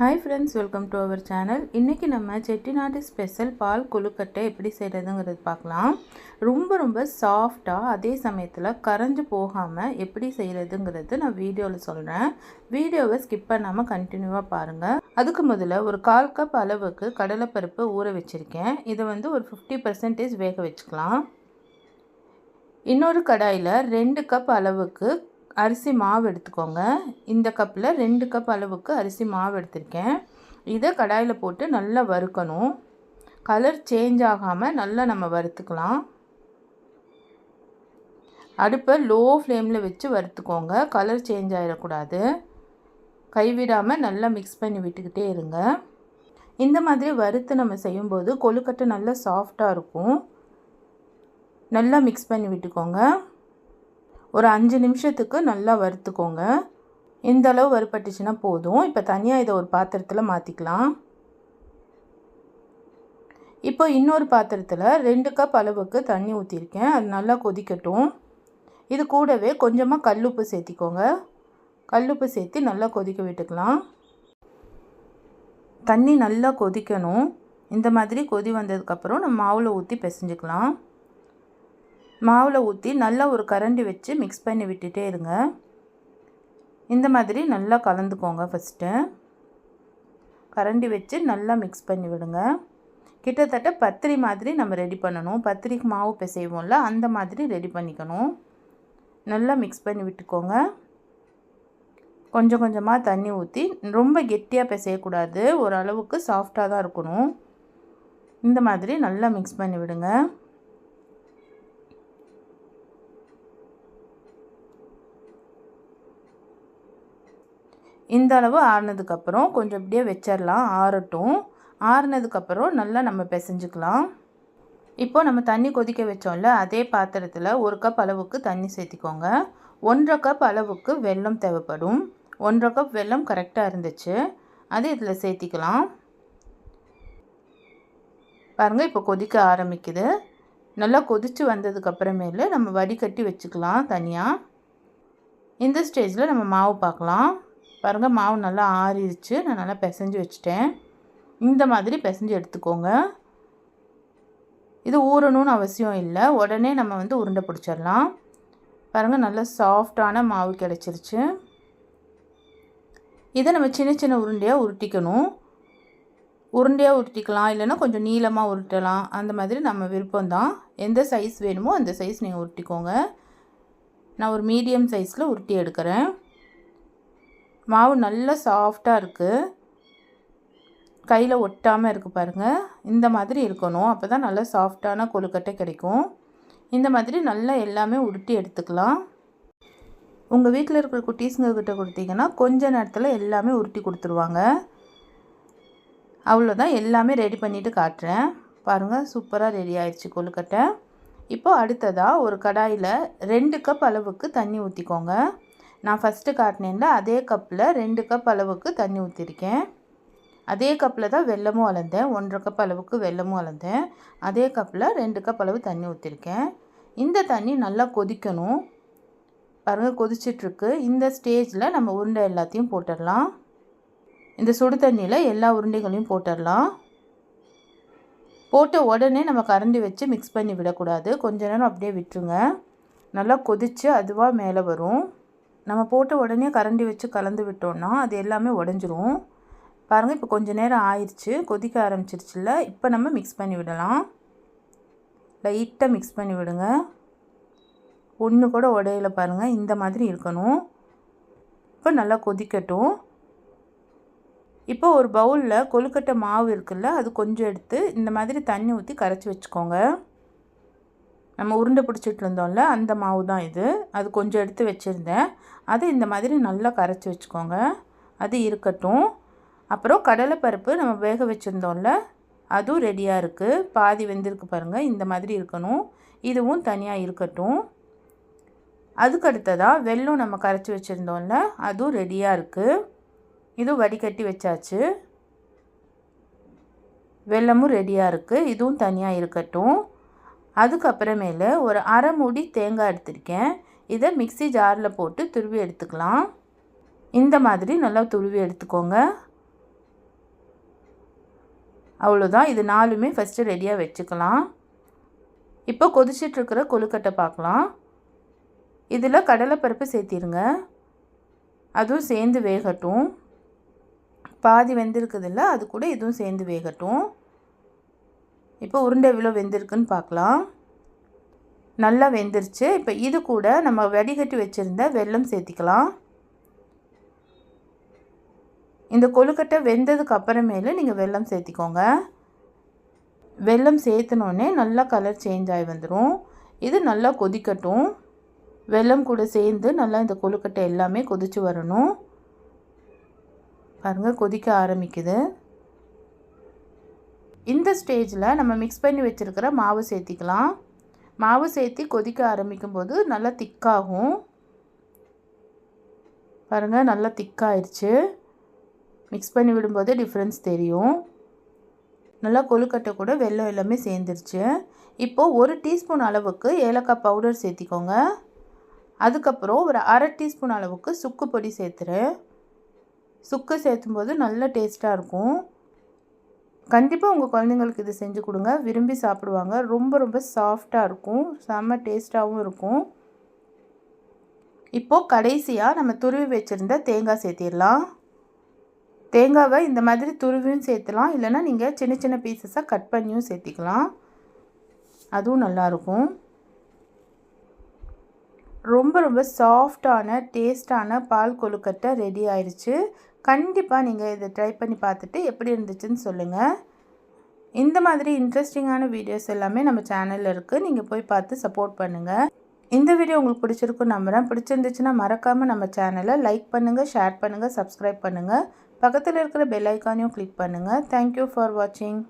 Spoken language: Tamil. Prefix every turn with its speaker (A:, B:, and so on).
A: Hi friends welcome to our channel இன்றைக்கி நம்ம செட்டிநாட்டு ஸ்பெஷல் பால் கொழுக்கட்டை எப்படி செய்கிறதுங்கிறது பார்க்கலாம். ரொம்ப ரொம்ப சாஃப்டாக அதே சமயத்தில் கரைஞ்சு போகாமல் எப்படி செய்கிறதுங்கிறது நான் வீடியோவில் சொல்கிறேன் வீடியோவை ஸ்கிப் பண்ணாமல் கண்டினியூவாக பாருங்கள் அதுக்கு முதல்ல ஒரு கால் கப் அளவுக்கு கடலைப்பருப்பு ஊற வச்சுருக்கேன். இதை வந்து ஒரு ஃபிஃப்டி பர்சன்டேஜ் வேக வச்சுக்கலாம். இன்னொரு கடாயில் ரெண்டு கப் அளவுக்கு அரிசி மாவு எடுத்துக்கோங்க. இந்த கப்பில் ரெண்டு கப் அளவுக்கு அரிசி மாவு எடுத்திருக்கேன். இதை கடாயில் போட்டு நல்லா வறுக்கணும். கலர் சேஞ்ச் ஆகாமல் நல்லா நம்ம வறுத்துக்கலாம். அடுப்பை லோ ஃப்ளேமில் வச்சு வறுத்துக்கோங்க. கலர் சேஞ்ச் ஆகிடக்கூடாது கைவிடாமல் நல்லா மிக்ஸ் பண்ணி விட்டுக்கிட்டே இருங்க. இந்த மாதிரி வறுத்து நம்ம செய்யும்போது கொழுக்கட்டை நல்லா சாஃப்டாக இருக்கும். நல்லா மிக்ஸ் பண்ணி விட்டுக்கோங்க. ஒரு அஞ்சு நிமிஷத்துக்கு நல்லா வறுத்துக்கோங்க. இந்த அளவு வறுப்பட்டுச்சுன்னா போதும். இப்போ தனியாக இதை ஒரு பாத்திரத்தில் மாற்றிக்கலாம் இப்போ இன்னொரு பாத்திரத்தில் ரெண்டு கப் அளவுக்கு தண்ணி ஊற்றிருக்கேன் அது நல்லா கொதிக்கட்டும். இது கூடவே கொஞ்சமாக கல்லுப்பு சேர்த்திக்கோங்க. கல்லுப்பு சேர்த்து நல்லா கொதிக்க விட்டுக்கலாம். தண்ணி நல்லா கொதிக்கணும். இந்த மாதிரி கொதி வந்ததுக்கப்புறம் நம்ம மாவில் ஊற்றி பிசைஞ்சுக்கலாம். மாவில் ஊற்றி நல்லா ஒரு கரண்டி வச்சு மிக்ஸ் பண்ணி விட்டுட்டே இருங்க. இந்த மாதிரி நல்லா கலந்துக்கோங்க ஃபஸ்ட்டு கரண்டி வச்சு நல்லா மிக்ஸ் பண்ணி விடுங்க. கிட்டத்தட்ட பத்திரி மாதிரி நம்ம ரெடி பண்ணணும். பத்திரிக்கு மாவு பிசைவோம்ல அந்த மாதிரி ரெடி பண்ணிக்கணும். நல்லா மிக்ஸ் பண்ணி விட்டுக்கோங்க. கொஞ்சம் கொஞ்சமாக தண்ணி ஊற்றி ரொம்ப கெட்டியாக பிசையக்கூடாது. ஓரளவுக்கு சாஃப்டாக தான் இருக்கணும். இந்த மாதிரி நல்லா மிக்ஸ் பண்ணி விடுங்க. இந்த அளவு ஆறுனதுக்கப்புறம் கொஞ்சம் இப்படியே வச்சிடலாம் ஆறட்டும். ஆறுனதுக்கப்புறம் நல்லா நம்ம பிசைஞ்சுக்கலாம். இப்போ நம்ம தண்ணி கொதிக்க வச்சோம்ல அதே பாத்திரத்தில் ஒரு கப் அளவுக்கு தண்ணி சேர்த்திக்கோங்க. ஒன்றரை கப் அளவுக்கு வெல்லம் தேவைப்படும். ஒன்றரை கப் வெல்லம் கரெக்டாக இருந்துச்சு. அது இதில் சேர்த்திக்கலாம். பாருங்கள் இப்போ கொதிக்க ஆரம்பிக்குது. நல்லா கொதித்து வந்ததுக்கப்புறமேல நம்ம வடிகட்டி வச்சுக்கலாம் தனியாக இந்த ஸ்டேஜில் நம்ம மாவு பார்க்கலாம். பாருங்கள் மாவு நல்லா ஆறிடுச்சு நான் நல்லா பிசைஞ்சு வச்சுட்டேன். இந்த மாதிரி பிசைஞ்சு எடுத்துக்கோங்க. இது ஊறணும்னு அவசியம் இல்லை. உடனே நம்ம வந்து உருண்டை பிடிச்சிடலாம். பாருங்கள் நல்லா சாஃப்டான மாவு கிடச்சிருச்சு இதை நம்ம சின்ன சின்ன உருண்டையாக உருட்டிக்கணும். உருண்டையாக உருட்டிக்கலாம். இல்லைன்னா கொஞ்சம் நீளமாக உருட்டலாம். அந்த மாதிரி நம்ம விருப்பம்தான். எந்த சைஸ் வேணுமோ அந்த சைஸ் நீங்கள் உருட்டிக்கோங்க. நான் ஒரு மீடியம் சைஸில் உருட்டி எடுக்கிறேன். மாவு நல்லா சாஃப்டாக இருக்குது கையில் ஒட்டாமல் இருக்குது பாருங்கள் இந்த மாதிரி இருக்கணும். அப்போ தான் நல்லா சாஃப்டான கொழுக்கட்டை கிடைக்கும். இந்த மாதிரி நல்லா எல்லாமே உருட்டி எடுத்துக்கலாம். உங்கள் வீட்டில் இருக்கிற குட்டீஸுங்கக்கிட்ட கொடுத்தீங்கன்னா கொஞ்ச நேரத்தில் எல்லாமே உருட்டி கொடுத்துருவாங்க. அவ்வளோதான் எல்லாமே ரெடி பண்ணிவிட்டு காட்டுறேன். பாருங்கள் சூப்பராக ரெடி ஆயிடுச்சு கொழுக்கட்டை. இப்போ அடுத்ததாக ஒரு கடாயில் ரெண்டு கப் அளவுக்கு தண்ணி ஊற்றிக்கோங்க நான் ஃபஸ்ட்டு காட்டினேன்ல அதே கப்பில் ரெண்டு கப் அளவுக்கு தண்ணி ஊற்றிருக்கேன் அதே கப்பில் தான் வெல்லமும் அளந்தேன். ஒன்றரை கப் அளவுக்கு வெல்லமும் அளந்தேன். அதே கப்பில் ரெண்டு கப் அளவு தண்ணி ஊற்றிருக்கேன் இந்த தண்ணி நல்லா கொதிக்கணும். பாருங்கள் கொதிச்சிட்ருக்கு. இந்த ஸ்டேஜில் நம்ம உருண்டை எல்லாத்தையும் போட்டுடலாம். இந்த சுடு தண்ணியில் எல்லா உருண்டைகளையும் போட்டுடலாம். போட்ட உடனே நம்ம கரண்டி வச்சு மிக்ஸ் பண்ணி விடக்கூடாது. கொஞ்ச நேரம் அப்படியே விட்டுருங்க. நல்லா கொதித்து அதுவாக மேலே வரும். நம்ம போட்ட உடனே கரண்டி வச்சு கலந்து விட்டோம்னா அது எல்லாமே உடஞ்சிரும். பாருங்கள் இப்போ கொஞ்சம் நேரம் ஆயிடுச்சு கொதிக்க ஆரம்பிச்சிருச்சுல இப்போ நம்ம மிக்ஸ் பண்ணி விடலாம். லைட்டாக மிக்ஸ் பண்ணி விடுங்க. ஒன்று கூட உடையில பாருங்கள் இந்த மாதிரி இருக்கணும். இப்போ நல்லா கொதிக்கட்டும். இப்போ ஒரு பவுலில் கொழுக்கட்டை மாவு இருக்குல்ல அது கொஞ்சம் எடுத்து இந்த மாதிரி தண்ணி ஊற்றி கரைச்சி வச்சுக்கோங்க. நம்ம உருண்டை பிடிச்சிட்டு இருந்தோம்ல அந்த மாவு தான் இது. அது கொஞ்சம் எடுத்து வச்சுருந்தேன். அது இந்த மாதிரி நல்லா கரைச்சி வச்சுக்கோங்க. அது இருக்கட்டும். அப்புறம் கடலைப்பருப்பு நம்ம வேக வச்சுருந்தோம்ல அதுவும் ரெடியாக இருக்குது பாதி வெந்திருக்கு பாருங்கள் இந்த மாதிரி இருக்கணும். இதுவும் தனியாக இருக்கட்டும். அதுக்கு அடுத்ததாக வெல்லம் நம்ம கரைச்சி வச்சுருந்தோம்ல அதுவும் ரெடியாக இருக்குது இதுவும் வடிகட்டி வச்சாச்சு. வெல்லமும் ரெடியாக இருக்குது இதுவும் தனியாக இருக்கட்டும். அதுக்கப்புறமேல ஒரு அரை மூடி தேங்காய் எடுத்திருக்கேன். இதை மிக்சி ஜாரில் போட்டு துருவி எடுத்துக்கலாம். இந்த மாதிரி நல்லா துருவி எடுத்துக்கோங்க. அவ்வளோதான். இது நாலுமே ஃபஸ்ட்டு ரெடியாக வச்சுக்கலாம். இப்போ கொதிச்சிட்ருக்கிற கொழுக்கட்டை பார்க்கலாம். இதில் கடலைப்பருப்பு சேர்த்திருங்க. அதுவும் சேர்ந்து வேகட்டும். பாதி வெந்திருக்குதில்ல அது கூட இதுவும் சேர்ந்து வேகட்டும். இப்போ உருண்டை எவ்வளோ வெந்திருக்குன்னு பார்க்கலாம். நல்லா வெந்துருச்சு. இப்போ இது கூட நம்ம வடிகட்டி வச்சுருந்த வெல்லம் சேர்த்திக்கலாம். இந்த கொழுக்கட்டை வெந்ததுக்கு அப்புறமேலு நீங்கள் வெல்லம் சேர்த்திக்கோங்க. வெல்லம் சேர்த்தனோடனே நல்லா கலர் சேஞ்ச் ஆகி வந்துடும் இது நல்லா கொதிக்கட்டும். வெல்லம் கூட சேர்ந்து நல்லா இந்த கொழுக்கட்டை எல்லாமே கொதித்து வரணும். பாருங்கள் கொதிக்க ஆரம்பிக்குது. இந்த ஸ்டேஜில் நம்ம மிக்ஸ் பண்ணி வச்சுருக்கிற மாவு சேர்த்திக்கலாம். மாவு சேர்த்தி கொதிக்க ஆரம்பிக்கும் போது நல்லா திக்காகும். பாருங்கள் நல்லா திக்காயிருச்சு. மிக்ஸ் பண்ணி விடும்போது டிஃப்ரென்ஸ் தெரியும். நல்லா கொழுக்கட்டை கூட வெள்ளம் எல்லாமே சேர்ந்துருச்சு. இப்போது ஒரு டீஸ்பூன் அளவுக்கு ஏலக்காய் பவுடர் சேர்த்திக்கோங்க. அதுக்கப்புறம் ஒரு அரை டீஸ்பூன் அளவுக்கு சுக்கு பொடி சேர்த்துரு. சுக்கு சேர்த்தும் போது நல்ல டேஸ்ட்டாக இருக்கும். கண்டிப்பாக உங்கள் குழந்தைங்களுக்கு இது செஞ்சு கொடுங்க. விரும்பி சாப்பிடுவாங்க. ரொம்ப ரொம்ப சாஃப்டாக இருக்கும். செம்ம டேஸ்ட்டாகவும் இருக்கும். இப்போது கடைசியாக நம்ம துருவி வச்சுருந்த தேங்காய் சேர்த்திடலாம். தேங்காவை இந்த மாதிரி துருவியும் சேர்த்துலாம். இல்லைனா நீங்கள் சின்ன சின்ன பீசஸாக கட் பண்ணியும் சேர்த்திக்கலாம். அதுவும் நல்லாயிருக்கும் ரொம்ப ரொம்ப சாஃப்டான டேஸ்டான பால் கொழுக்கட்டை ரெடி ஆயிடுச்சு கண்டிப்பாக நீங்கள் இதை ட்ரை பண்ணி பார்த்துட்டு எப்படி இருந்துச்சுன்னு சொல்லுங்கள் இந்த மாதிரி இன்ட்ரெஸ்டிங்கான வீடியோஸ் எல்லாமே நம்ம சேனலில் இருக்குது நீங்கள் போய் பார்த்து சப்போர்ட் பண்ணுங்கள் இந்த வீடியோ உங்களுக்கு பிடிச்சிருக்கும் நம்புகிறேன் பிடிச்சிருந்துச்சுன்னா மறக்காமல் நம்ம சேனலை லைக் பண்ணுங்கள் ஷேர் பண்ணுங்கள் சப்ஸ்கிரைப் பண்ணுங்கள் பக்கத்தில் இருக்கிற பெல் ஐக்கானையும் கிளிக் பண்ணுங்கள் தேங்க்யூ ஃபார் வாட்சிங்